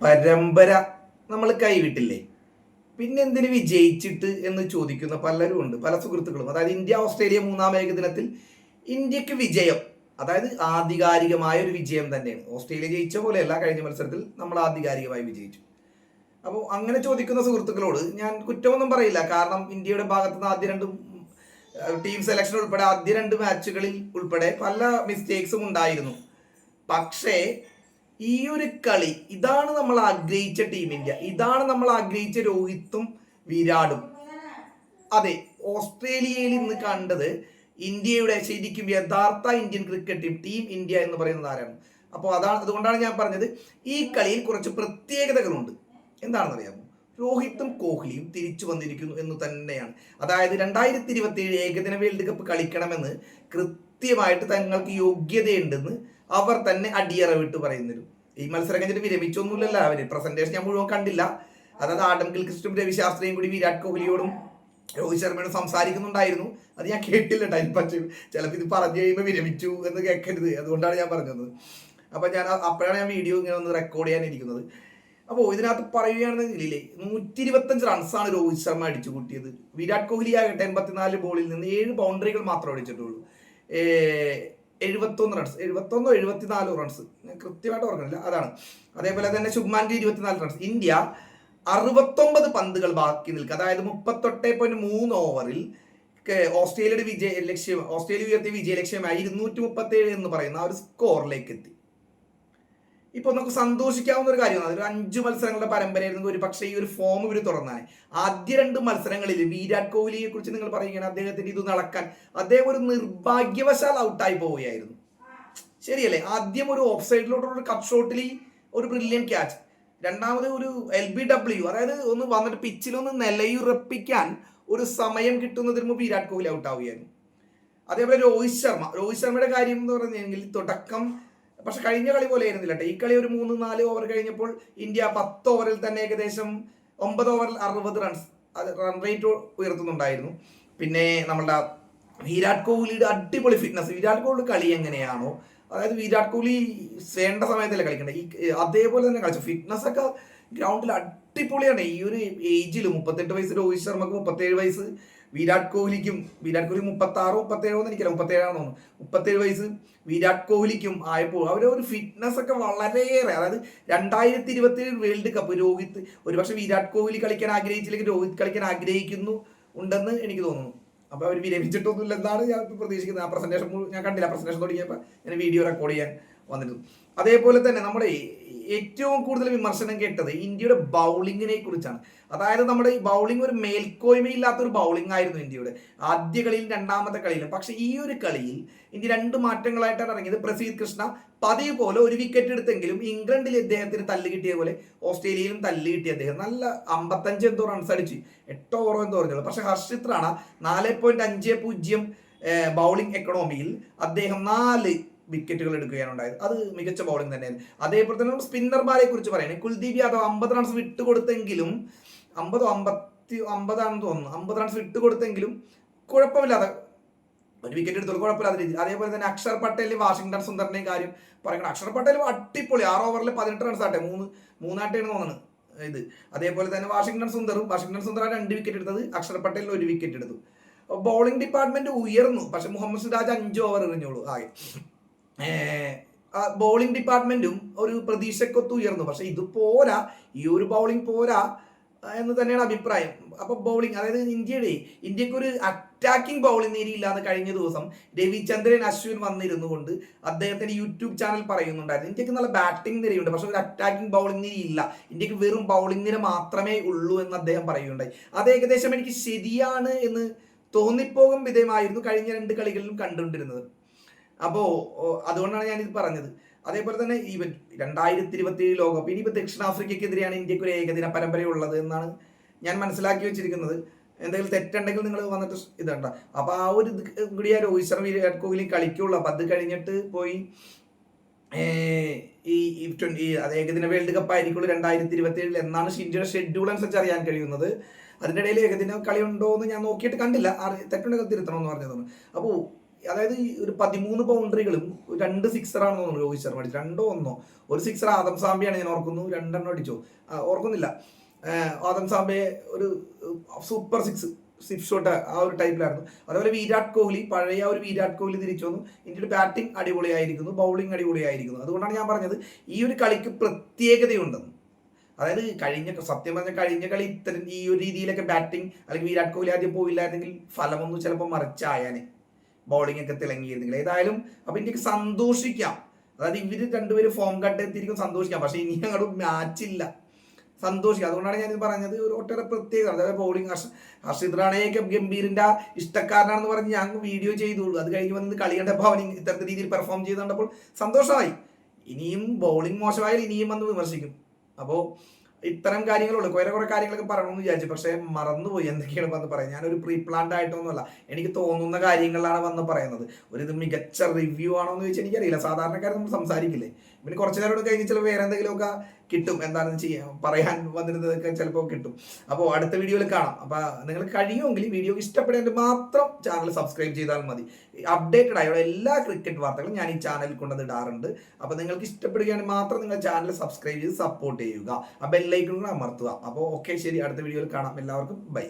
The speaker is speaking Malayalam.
പരമ്പര നമ്മൾ കൈവിട്ടില്ലേ? പിന്നെ എന്തിന് വിജയിച്ചിട്ട് എന്ന് ചോദിക്കുന്ന പലരും ഉണ്ട് പല സുഹൃത്തുക്കളും. അതായത് ഇന്ത്യ ഓസ്ട്രേലിയ മൂന്നാം ഏകദിനത്തിൽ ഇന്ത്യയ്ക്ക് വിജയം അതായത് ആധികാരികമായ ഒരു വിജയം തന്നെയാണ്. ഓസ്ട്രേലിയ ജയിച്ച പോലെയല്ല കഴിഞ്ഞ മത്സരത്തിൽ നമ്മൾ ആധികാരികമായി വിജയിച്ചു. അപ്പോൾ അങ്ങനെ ചോദിക്കുന്ന സുഹൃത്തുക്കളോട് ഞാൻ കുറ്റമൊന്നും പറയില്ല. കാരണം ഇന്ത്യയുടെ ഭാഗത്തു നിന്ന് ആദ്യ രണ്ട് ടീം സെലക്ഷൻ ഉൾപ്പെടെ ആദ്യ രണ്ട് മാച്ചുകളിൽ ഉൾപ്പെടെ പല മിസ്റ്റേക്സും ഉണ്ടായിരുന്നു. പക്ഷേ ഈ ഒരു കളി ഇതാണ് നമ്മൾ ആഗ്രഹിച്ച ടീം ഇന്ത്യ. ഇതാണ് നമ്മൾ ആഗ്രഹിച്ച രോഹിത്തും വിരാടും. അതെ ഓസ്ട്രേലിയയിൽ ഇന്ന് കണ്ടത് ഇന്ത്യയുടെ ശരിക്കും യഥാർത്ഥ Indian cricket team team India എന്ന് പറയുന്നത് ആരാണ്? അപ്പോൾ അതാണ് അതുകൊണ്ടാണ് ഞാൻ പറഞ്ഞത് ഈ കളിയിൽ കുറച്ച് പ്രത്യേകതകളുണ്ട്. എന്താണെന്ന് അറിയാമോ രോഹിത്തും കോഹ്ലിയും തിരിച്ചു വന്നിരിക്കുന്നു എന്ന് തന്നെയാണ്. അതായത് രണ്ടായിരത്തി ഇരുപത്തി ഏഴ് ഏകദിന വേൾഡ് കപ്പ് കളിക്കണമെന്ന് കൃത്യമായിട്ട് തങ്ങൾക്ക് യോഗ്യതയുണ്ടെന്ന് അവർ തന്നെ അടിയറ വിട്ട് പറയുന്നു ഈ മത്സരം കഴിഞ്ഞിട്ട് വിരമിച്ചൊന്നുമില്ലല്ലോ അവർ. പ്രസന്റേഷൻ ഞാൻ മുഴുവൻ കണ്ടില്ല. അതായത് ആഡം ഗിൽക്രിസ്റ്റും രവിശാസ്ത്രിയും കൂടി വിരാട് കോഹ്ലിയോടും രോഹിത് ശർമ്മയോട് സംസാരിക്കുന്നുണ്ടായിരുന്നു. അത് ഞാൻ കേട്ടില്ല ടൈം പക്ഷേ ചിലപ്പോൾ ഇത് പറഞ്ഞു കഴിയുമ്പോൾ വിരമിച്ചു എന്ന് കേൾക്കരുത്. അതുകൊണ്ടാണ് ഞാൻ പറഞ്ഞത്. അപ്പോൾ ഞാൻ അപ്പോഴാണ് ഞാൻ വീഡിയോ ഇങ്ങനെ ഒന്ന് റെക്കോർഡ് ചെയ്യാനിരിക്കുന്നത്. അപ്പോൾ ഇതിനകത്ത് പറയുകയാണെന്നുണ്ടെങ്കിൽ നൂറ്റി ഇരുപത്തഞ്ച് റൺസാണ് രോഹിത് ശർമ്മ അടിച്ചു കൂട്ടിയത്. വിരാട് കോഹ്ലി ആകട്ടെ എൺപത്തിനാല് ബോളിൽ നിന്ന് ഏഴ് ബൗണ്ടറികൾ മാത്രമേ അടിച്ചിട്ടുള്ളൂ. എഴുപത്തൊന്ന് റൺസ് എഴുപത്തൊന്നോ എഴുപത്തിനാലോ റൺസ് ഞാൻ കൃത്യമായിട്ട് ഓർക്കണില്ല അതാണ്. അതേപോലെ തന്നെ ശുഭ്മാന്റെ ഇരുപത്തിനാല് റൺസ് ഇന്ത്യ അറുപത്തൊമ്പത് പന്തുകൾ ബാക്കി നിൽക്കുക. അതായത് മുപ്പത്തൊട്ടേ പോയിന്റ് മൂന്ന് ഓവറിൽ ഓസ്ട്രേലിയയുടെ വിജയ ലക്ഷ്യം ഓസ്ട്രേലിയ ഉയർത്തിയ വിജയ ലക്ഷ്യമായി ഇരുന്നൂറ്റി മുപ്പത്തി ഏഴ് എന്ന് പറയുന്ന ആ ഒരു സ്കോറിലേക്ക് എത്തി. ഇപ്പൊ നമുക്ക് സന്തോഷിക്കാവുന്ന ഒരു കാര്യമാണ്. അതൊരു അഞ്ച് മത്സരങ്ങളുടെ പരമ്പരയായിരുന്നു ഒരു പക്ഷേ ഈ ഒരു ഫോം ഇവർ തുറന്നാൽ ആദ്യ രണ്ട് മത്സരങ്ങളിൽ വിരാട് കോഹ്ലിയെ കുറിച്ച് നിങ്ങൾ പറയുകയാണ് അദ്ദേഹത്തിന്റെ ഇത് നടക്കാൻ അദ്ദേഹം ഒരു നിർഭാഗ്യവശാൽ ഔട്ടായി പോവുകയായിരുന്നു. ശരിയല്ലേ? ആദ്യം ഒരു ഓഫ് സൈഡിലോട്ടുള്ള ഒരു കട്ട് ഷോട്ടിൽ ഒരു ബ്രില്യൻ ക്യാച്ച് രണ്ടാമത് ഒരു എൽ ബി ഡബ്ല്യു അതായത് ഒന്ന് വന്നിട്ട് പിച്ചിലൊന്ന് നിലയുറപ്പിക്കാൻ ഒരു സമയം കിട്ടുന്നതിന് മുമ്പ് വിരാട് കോഹ്ലി ഔട്ടാവുകയായിരുന്നു അതേപോലെ രോഹിത് ശർമ്മ. രോഹിത് ശർമ്മയുടെ കാര്യം എന്ന് പറഞ്ഞെങ്കിൽ തുടക്കം പക്ഷെ കഴിഞ്ഞ കളി പോലെ ആയിരുന്നില്ല ഈ കളി ഒരു മൂന്ന് നാല് ഓവർ കഴിഞ്ഞപ്പോൾ ഇന്ത്യ പത്ത് ഓവറിൽ തന്നെ ഏകദേശം ഒമ്പത് ഓവറിൽ അറുപത് റൺസ് റൺ റേറ്റ് ഉയർത്തുന്നുണ്ടായിരുന്നു. പിന്നെ നമ്മളുടെ വിരാട് കോഹ്ലിയുടെ അടിപൊളി ഫിറ്റ്നസ് വിരാട് കോഹ്ലിയുടെ കളി എങ്ങനെയാണോ? അതായത് വിരാട് കോഹ്ലി വേണ്ട സമയത്തല്ലേ കളിക്കേണ്ടത് ഈ അതേപോലെ തന്നെ കളിച്ചു. ഫിറ്റ്നസ് ഒക്കെ ഗ്രൗണ്ടിൽ അടിപൊളിയാണ്. ഈ ഒരു ഏജിൽ മുപ്പത്തെട്ട് വയസ്സ് രോഹിത് ശർമ്മക്ക് മുപ്പത്തേഴ് വയസ്സ് വിരാട് കോഹ്ലിക്കും വിരാട് കോഹ്ലി മുപ്പത്തി ആറോ മുപ്പത്തേഴോ എന്ന് എനിക്കല്ല മുപ്പത്തേഴാണെന്ന് തോന്നുന്നു. മുപ്പത്തേഴ് വയസ്സ് വിരാട് കോഹ്ലിക്കും ആയപ്പോൾ അവരെ ഒരു ഫിറ്റ്നസ് ഒക്കെ വളരെയേറെ അതായത് രണ്ടായിരത്തി ഇരുപത്തി ഏഴ് വേൾഡ് കപ്പ് രോഹിത് ഒരുപക്ഷെ വിരാട് കോഹ്ലി കളിക്കാൻ ആഗ്രഹിച്ചില്ലെങ്കിൽ രോഹിത് കളിക്കാൻ ആഗ്രഹിക്കുന്നു ഉണ്ടെന്ന് എനിക്ക് തോന്നുന്നു. അപ്പൊ അവർ വിരമിച്ചിട്ടൊന്നുമില്ല എന്നാണ് ഞാൻ പ്രതീക്ഷിക്കുന്നത്. ആ പ്രസന്റേഷൻ ഞാൻ കണ്ടില്ല. പ്രസന്റേഷൻ തുടങ്ങിയപ്പോൾ ഞാൻ വീഡിയോ റെക്കോർഡ് ചെയ്യാൻ വന്നിരുന്നു. അതേപോലെ തന്നെ നമ്മുടെ ഏറ്റവും കൂടുതൽ വിമർശനം കേട്ടത് ഇന്ത്യയുടെ ബൗളിങ്ങിനെ കുറിച്ചാണ്. അതായത് നമ്മുടെ ഈ ബൗളിംഗ് ഒരു മേൽക്കോയ്മയില്ലാത്ത ഒരു ബൗളിംഗ് ആയിരുന്നു ഇന്ത്യയുടെ ആദ്യ കളിയിൽ രണ്ടാമത്തെ കളിയിലും പക്ഷെ ഈ ഒരു കളിയിൽ ഇന്ത്യ രണ്ട് മാറ്റങ്ങളായിട്ടാണ് ഇറങ്ങിയത്. പ്രസീത് കൃഷ്ണ പതിവ് പോലെ ഒരു വിക്കറ്റ് എടുത്തെങ്കിലും ഇംഗ്ലണ്ടിൽ ഇദ്ദേഹത്തിന് തല്ല് കിട്ടിയ പോലെ ഓസ്ട്രേലിയയിലും തല്ല് കിട്ടിയ അദ്ദേഹം. നല്ല അമ്പത്തഞ്ച് എന്തോ റൺസ് അടിച്ച്. എട്ടോ ഓറോ എന്തോ പറഞ്ഞുള്ളൂ. പക്ഷെ ഹർഷിത് റാണ നാല് പോയിന്റ് അഞ്ച് പൂജ്യം ബൗളിംഗ് എക്കണോമിയിൽ അദ്ദേഹം നാല് വിക്കറ്റുകൾ എടുക്കുകയാണ് ഉണ്ടായത് അത് മികച്ച ബൗളിംഗ് തന്നെയാണ് അതേപോലെ തന്നെ സ്പിന്നർമാരെ കുറിച്ച് പറയുന്നത് കുൽദീപ് യാദവ് അമ്പത് റൺസ് വിട്ട് കൊടുത്തെങ്കിലും അമ്പതോ അമ്പത്തി അമ്പതാണെന്ന് തോന്നുന്നു അമ്പത് റൺസ് വിട്ട് കൊടുത്തെങ്കിലും കുഴപ്പമില്ലാതെ ഒരു വിക്കറ്റ് എടുത്തോളൂ കുഴപ്പമില്ലാത്ത രീതിയിൽ. അതേപോലെ തന്നെ അക്ഷർ പട്ടേലും വാഷിംഗ്ടൺ സുന്ദറിന്റെയും കാര്യം പറയണം അക്ഷർ പട്ടേൽ അടിപൊളി ആറ് ഓവറിൽ പതിനെട്ട് റൺസ് ആട്ടെ മൂന്ന് മൂന്നായിട്ടാണ് തോന്നുന്നത് ഇത്. അതേപോലെ തന്നെ വാഷിംഗ്ടൺ സുന്ദറും വാഷിംഗ്ടൺ സുന്ദർ രണ്ട് വിക്കറ്റ് എടുത്തത് അക്ഷർ പട്ടേലിന് ഒരു വിക്കറ്റ് എടുത്തു. ബൗളിംഗ് ഡിപ്പാർട്ട്മെന്റ് ഉയർന്നു പക്ഷെ മുഹമ്മദ് സിറാജ് അഞ്ച് ഓവർ എറിഞ്ഞോളൂ ആകെ ബൗളിംഗ് ഡിപ്പാർട്ട്മെന്റും ഒരു പ്രതീക്ഷക്കൊത്ത് ഉയർന്നു. പക്ഷെ ഇത് പോരാ. ഈ ഒരു ബൗളിംഗ് പോരാ എന്ന് തന്നെയാണ് അഭിപ്രായം. അപ്പൊ ബൗളിംഗ് അതായത് ഇന്ത്യയുടെ ഇന്ത്യയ്ക്ക് ഒരു അറ്റാക്കിംഗ് ബൗളിംഗ് നേരിയില്ലാന്ന് കഴിഞ്ഞ ദിവസം രവിചന്ദ്രൻ അശ്വിൻ വന്നിരുന്നു കൊണ്ട് അദ്ദേഹത്തിന്റെ യൂട്യൂബ് ചാനൽ പറയുന്നുണ്ടായിരുന്നു. ഇന്ത്യയ്ക്ക് നല്ല ബാറ്റിംഗ് നിരയുണ്ട്. പക്ഷെ ഒരു അറ്റാക്കിംഗ് ബൗളിംഗ് നിര ഇല്ല ഇന്ത്യയ്ക്ക് വെറും ബൗളിംഗ് നിര മാത്രമേ ഉള്ളൂ എന്ന് അദ്ദേഹം പറയുകയുണ്ടായി. അത് ഏകദേശം എനിക്ക് ശരിയാണ് എന്ന് തോന്നിപ്പോകും വിധേയമായിരുന്നു കഴിഞ്ഞ രണ്ട് കളികളിലും കണ്ടുകൊണ്ടിരുന്നത്. അപ്പോ അതുകൊണ്ടാണ് ഞാനിത് പറഞ്ഞത്. അതേപോലെ തന്നെ ഈ രണ്ടായിരത്തി ഇരുപത്തി ഏഴ് ലോകകപ്പ് ഇനിയിപ്പോൾ ദക്ഷിണാഫ്രിക്കയ്ക്കെതിരെയാണ് ഇന്ത്യയ്ക്ക് ഒരു ഏകദിന പരമ്പരയുള്ളത് എന്നാണ് ഞാൻ മനസ്സിലാക്കി വെച്ചിരിക്കുന്നത്. എന്തെങ്കിലും തെറ്റുണ്ടെങ്കിൽ നിങ്ങൾ വന്നിട്ട് ഇതണ്ട. അപ്പൊ ആ ഒരു ഇത് കൂടി ആ രോഹിത് ശർമ്മ വിരാട് കോഹ്ലി കളിക്കുള്ളൂ. അപ്പൊ അത് കഴിഞ്ഞിട്ട് പോയി ഈ ട്വന്റി അത് ഏകദിന വേൾഡ് കപ്പ് ആയിരിക്കുള്ളൂ രണ്ടായിരത്തി ഇരുപത്തി ഏഴിൽ എന്നാണ് ഇന്ത്യയുടെ ഷെഡ്യൂൾ അനുസരിച്ച് അറിയാൻ കഴിയുന്നത്. അതിന്റെ ഇടയിൽ ഏകദിന കളി ഉണ്ടോ എന്ന് ഞാൻ നോക്കിയിട്ട് കണ്ടില്ല. തെറ്റുണ്ടെങ്കിൽ തിരുത്തണം എന്ന് പറഞ്ഞതാണ് അപ്പോൾ അതായത് ഒരു പതിമൂന്ന് ബൗണ്ടറികളും രണ്ട് സിക്സറാണെന്ന് തോന്നുന്നു രോഹിത് ശർമ്മ അടിച്ചു രണ്ടോ ഒന്നോ? ഒരു സിക്സർ ആദം സാമ്പിയാണ് ഞാൻ ഓർക്കുന്നു. രണ്ടെണ്ണം അടിച്ചു. ഓർക്കുന്നില്ല. ആദം സാമ്പയെ ഒരു സൂപ്പർ സിക്സ് സിക്സ് ഷോട്ട് ആ ഒരു ടൈപ്പിലായിരുന്നു അതേപോലെ വിരാട് കോഹ്ലി പഴയ ഒരു വിരാട് കോഹ്ലി തിരിച്ചു വന്നു. ഇന്ത്യയുടെ ബാറ്റിംഗ് അടിപൊളിയായിരിക്കുന്നു ബൗളിംഗ് അടിപൊളിയായിരിക്കുന്നു. അതുകൊണ്ടാണ് ഞാൻ പറഞ്ഞത് ഈ ഒരു കളിക്ക് പ്രത്യേകതയുണ്ടെന്ന് അതായത് കഴിഞ്ഞ സത്യം പറഞ്ഞ കഴിഞ്ഞ കളി ഇത്തരം ഈ ഒരു രീതിയിലൊക്കെ ബാറ്റിംഗ് അല്ലെങ്കിൽ വിരാട് കോഹ്ലി ആദ്യം പോയില്ലായിരുന്നെങ്കിൽ ഫലമൊന്നും ചിലപ്പോൾ മറിച്ചായാനെ. ബൗളിംഗ് ഒക്കെ തിളങ്ങിയിരുന്നെങ്കിൽ. ഏതായാലും അപ്പൊ ഇന്ത്യയ്ക്ക് സന്തോഷിക്കാം. അതായത് ഇവർ രണ്ടുപേരും ഫോം കട്ട് എത്തിയിരിക്കും സന്തോഷിക്കാം. പക്ഷെ ഇനി അങ്ങോട്ട് മാച്ച് ഇല്ല. സന്തോഷിക്കാം. അതുകൊണ്ടാണ് ഞാനിത് പറഞ്ഞത് ഒരു ഒട്ടേറെ പ്രത്യേകത. അതായത് ബൗളിംഗ് ഹർഷ ഹർഷിത് റാണയൊക്കെ ഗംഭീറിന്റെ ഇഷ്ടക്കാരനാണെന്ന് പറഞ്ഞ് ഞാൻ വീഡിയോ ചെയ്തുള്ളൂ. അത് കഴിഞ്ഞ് വന്ന് കളി കണ്ടപ്പോൾ അവൻ ഇത്തരത്തെ രീതിയിൽ പെർഫോം ചെയ്ത് കണ്ടപ്പോൾ സന്തോഷമായി. ഇനിയും ബൗളിംഗ് മോശമായാൽ ഇനിയും വന്ന് വിമർശിക്കും. അപ്പോൾ ഇത്തരം കാര്യങ്ങളുള്ളൂ. കുറെ കുറെ കാര്യങ്ങളൊക്കെ പറയണമെന്ന് വിചാരിച്ചു. പക്ഷേ മറന്നുപോയി എന്തൊക്കെയാണ് വന്ന് പറയാം ഞാനൊരു പ്രീ പ്ലാൻഡ് ആയിട്ടൊന്നുമല്ല. എനിക്ക് തോന്നുന്ന കാര്യങ്ങളാണ് വന്ന് പറയുന്നത്. ഒരു ഇത് മികച്ച റിവ്യൂ ആണോ എന്ന് ചോദിച്ചാൽ എനിക്കറിയില്ല. സാധാരണക്കാർ നമ്മൾ സംസാരിക്കില്ലേ? പിന്നെ കുറച്ച് നേരം കഴിഞ്ഞ് ചിലപ്പോൾ വേറെ എന്തെങ്കിലുമൊക്കെ കിട്ടും. എന്താണെന്ന് ചെയ്യാം പറയാൻ വന്നിരുന്നതൊക്കെ ചിലപ്പോൾ കിട്ടും. അപ്പോൾ അടുത്ത വീഡിയോയിൽ കാണാം. അപ്പോൾ നിങ്ങൾ കഴിയുമെങ്കിൽ വീഡിയോ ഇഷ്ടപ്പെടേണ്ട മാത്രം ചാനൽ സബ്സ്ക്രൈബ് ചെയ്താൽ മതി. അപ്ഡേറ്റഡ് ആയുള്ള എല്ലാ ക്രിക്കറ്റ് വാർത്തകളും ഞാൻ ഈ ചാനലിൽ കൊണ്ടുവന്ന് ഇടാറുണ്ട്. അപ്പോൾ നിങ്ങൾക്ക് ഇഷ്ടപ്പെടുകയാണെങ്കിൽ മാത്രം നിങ്ങൾ ചാനൽ സബ്സ്ക്രൈബ് ചെയ്ത് സപ്പോർട്ട് ചെയ്യുക. ആ ബെല്ലൈക്കൺ കൂടെ അമർത്തുക. അപ്പോൾ ഓക്കെ ശരി. അടുത്ത വീഡിയോയിൽ കാണാം. എല്ലാവർക്കും ബൈ